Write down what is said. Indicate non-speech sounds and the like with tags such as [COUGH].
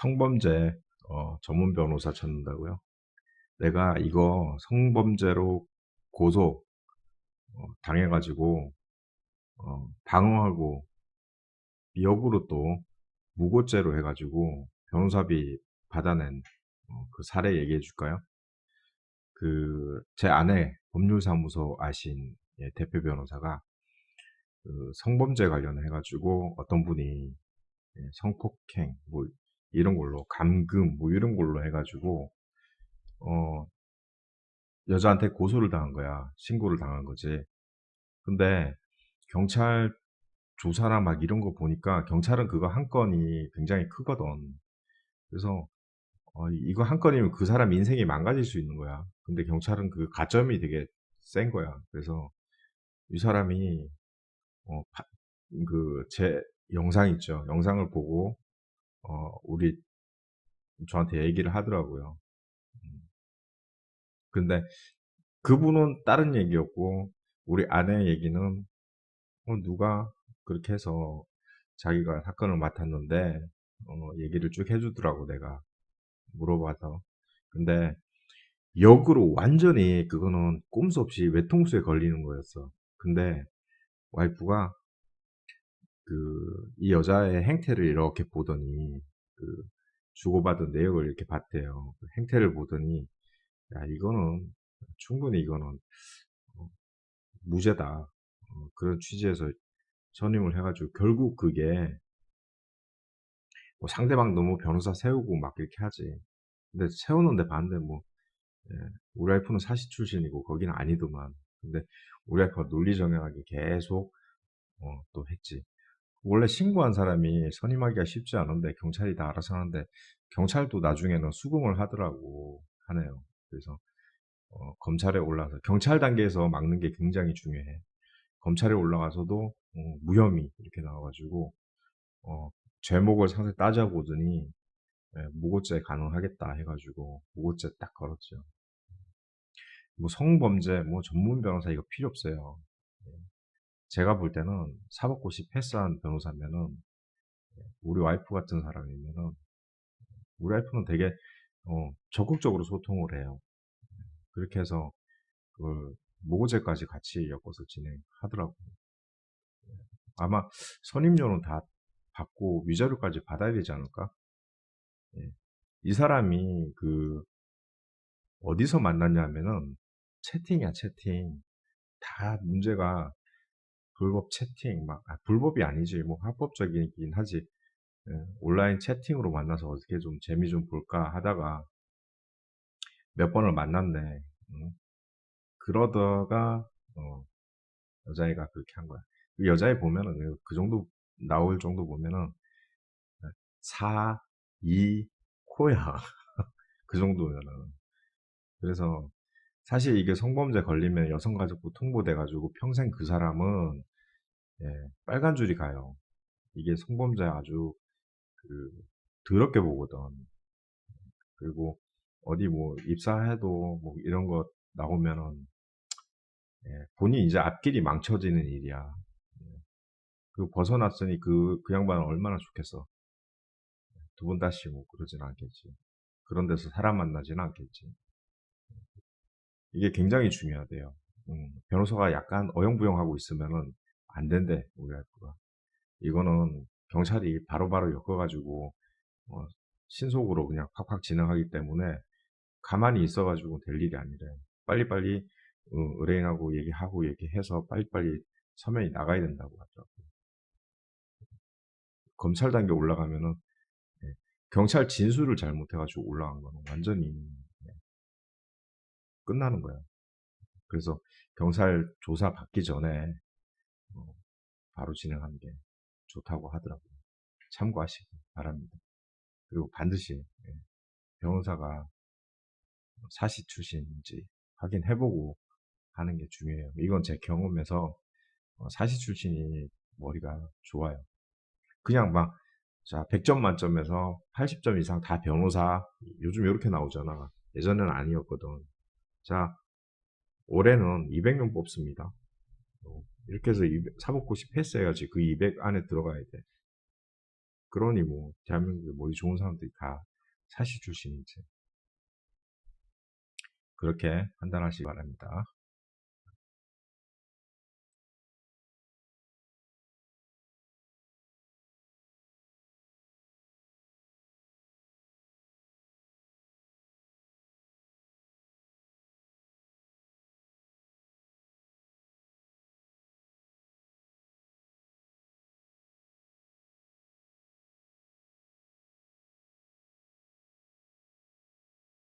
성범죄 어, 전문 변호사 찾는다고요? 내가 이거 성범죄로 고소 어, 당해가지고 어, 방어하고 역으로 또 무고죄로 해가지고 변호사비 받아낸 어, 그 사례 얘기해 줄까요? 그 제 아내 법률사무소 아신 예, 대표 변호사가 그 성범죄 관련해 가지고 어떤 분이 예, 성폭행 뭐 이런 걸로 감금 뭐 이런 걸로 해가지고 어 여자한테 고소를 당한 거야. 신고를 당한 거지. 근데 경찰 조사나 막 이런 거 보니까 경찰은 그거 한 건이 굉장히 크거든. 그래서 어, 이거 한 건이면 그 사람 인생이 망가질 수 있는 거야. 근데 경찰은 그 가점이 되게 센 거야. 그래서 이 사람이 어, 그 제 영상 있죠. 영상을 보고 어, 우리 저한테 얘기를 하더라고요. 음. 근데 그분은 다른 얘기였고 우리 아내 얘기는 어, 누가 그렇게 해서 자기가 사건을 맡았는데 어, 얘기를 쭉 해주더라고 내가 물어봐서 근데 역으로 완전히 그거는 꼼수 없이 외통수에 걸리는 거였어 근데 와이프가 그 이 여자의 행태를 이렇게 보더니 그 주고받은 내역을 이렇게 봤대요. 그 행태를 보더니 야 이거는 충분히 이거는 어, 무죄다. 어, 그런 취지에서 선임을 해가지고 결국 그게 뭐 상대방 너무 변호사 세우고 막 이렇게 하지. 근데 세우는데 반대 뭐 예, 우리 와이프는 사시 출신이고 거기는 아니더만. 근데 우리 와이프가 논리 정연하게 계속 어, 또 했지 원래 신고한 사람이 선임하기가 쉽지 않은데 경찰이 다 알아서 하는데 경찰도 나중에는 수긍을 하더라고 하네요. 그래서 어, 검찰에 올라서 경찰 단계에서 막는 게 굉장히 중요해. 검찰에 올라가서도 어, 무혐의 이렇게 나와가지고 어, 죄목을 상세히 따져보더니 예, 무고죄 가능하겠다 해가지고 무고죄 딱 걸었죠. 뭐 성범죄 뭐 전문 변호사 이거 필요 없어요. 제가 볼 때는 사법고시 패스한 변호사면은 우리 와이프 같은 사람이면은 우리 와이프는 되게 어, 적극적으로 소통을 해요. 그렇게 해서 그걸 모고제까지 같이 엮어서 진행하더라고요. 아마 선임료는 다 받고 위자료까지 받아야 되지 않을까? 예. 이 사람이 그 어디서 만났냐면은 채팅이야 채팅 다 문제가 불법 채팅 막 아, 불법이 아니지. 뭐 합법적이긴 하지. 예, 온라인 채팅으로 만나서 어떻게 좀 재미 좀 볼까 하다가 몇 번을 만났네. 응? 그러다가 어, 여자애가 그렇게 한 거야. 그 여자애 보면은 그, 그 정도 나올 정도 보면은 4, 2, 코야. [LAUGHS] 그 정도면은. 그래서 사실 이게 성범죄 걸리면 여성가족부 통보돼가지고 평생 그 사람은 예, 빨간 줄이 가요. 이게 성범죄 아주 그 더럽게 보거든. 그리고 어디 뭐 입사해도 뭐 이런 거 나오면은 예, 본인 이제 앞길이 망쳐지는 일이야. 예, 그 벗어났으니 그, 그 양반은 얼마나 좋겠어. 두 번 다시 뭐 그러진 않겠지. 그런 데서 사람 만나지는 않겠지. 이게 굉장히 중요하대요. 음, 변호사가 약간 어영부영하고 있으면은 안 된대, 우리 와이프가. 이거는 경찰이 바로 바로 엮어가지고, 어, 신속으로 그냥 팍팍 진행하기 때문에 가만히 있어가지고 될 일이 아니래. 빨리빨리 어, 의뢰인하고 얘기하고 얘기해서 빨리빨리 서면이 나가야 된다고 하더라고요. 검찰 단계 올라가면은 예, 경찰 진술을 잘못해가지고 올라간 거는 완전히 끝나는 거야. 그래서 경찰 조사 받기 전에 어, 바로 진행하는 게 좋다고 하더라고요. 참고하시기 바랍니다. 그리고 반드시 예, 변호사가 사시 출신인지 확인해보고 하는 게 중요해요. 이건 제 경험에서 어, 사시 출신이 머리가 좋아요. 그냥 막 자, 100점 만점에서 80점 이상 다 변호사 요즘 이렇게 나오잖아. 예전에는 아니었거든. 자, 올해는 200명 뽑습니다. 어, 이렇게 해서 사법고시 패스해야지 그 200 안에 들어가야 돼. 그러니 뭐 대한민국에 머리 좋은 사람들이 다 사시 출신이지. 그렇게 판단하시기 바랍니다.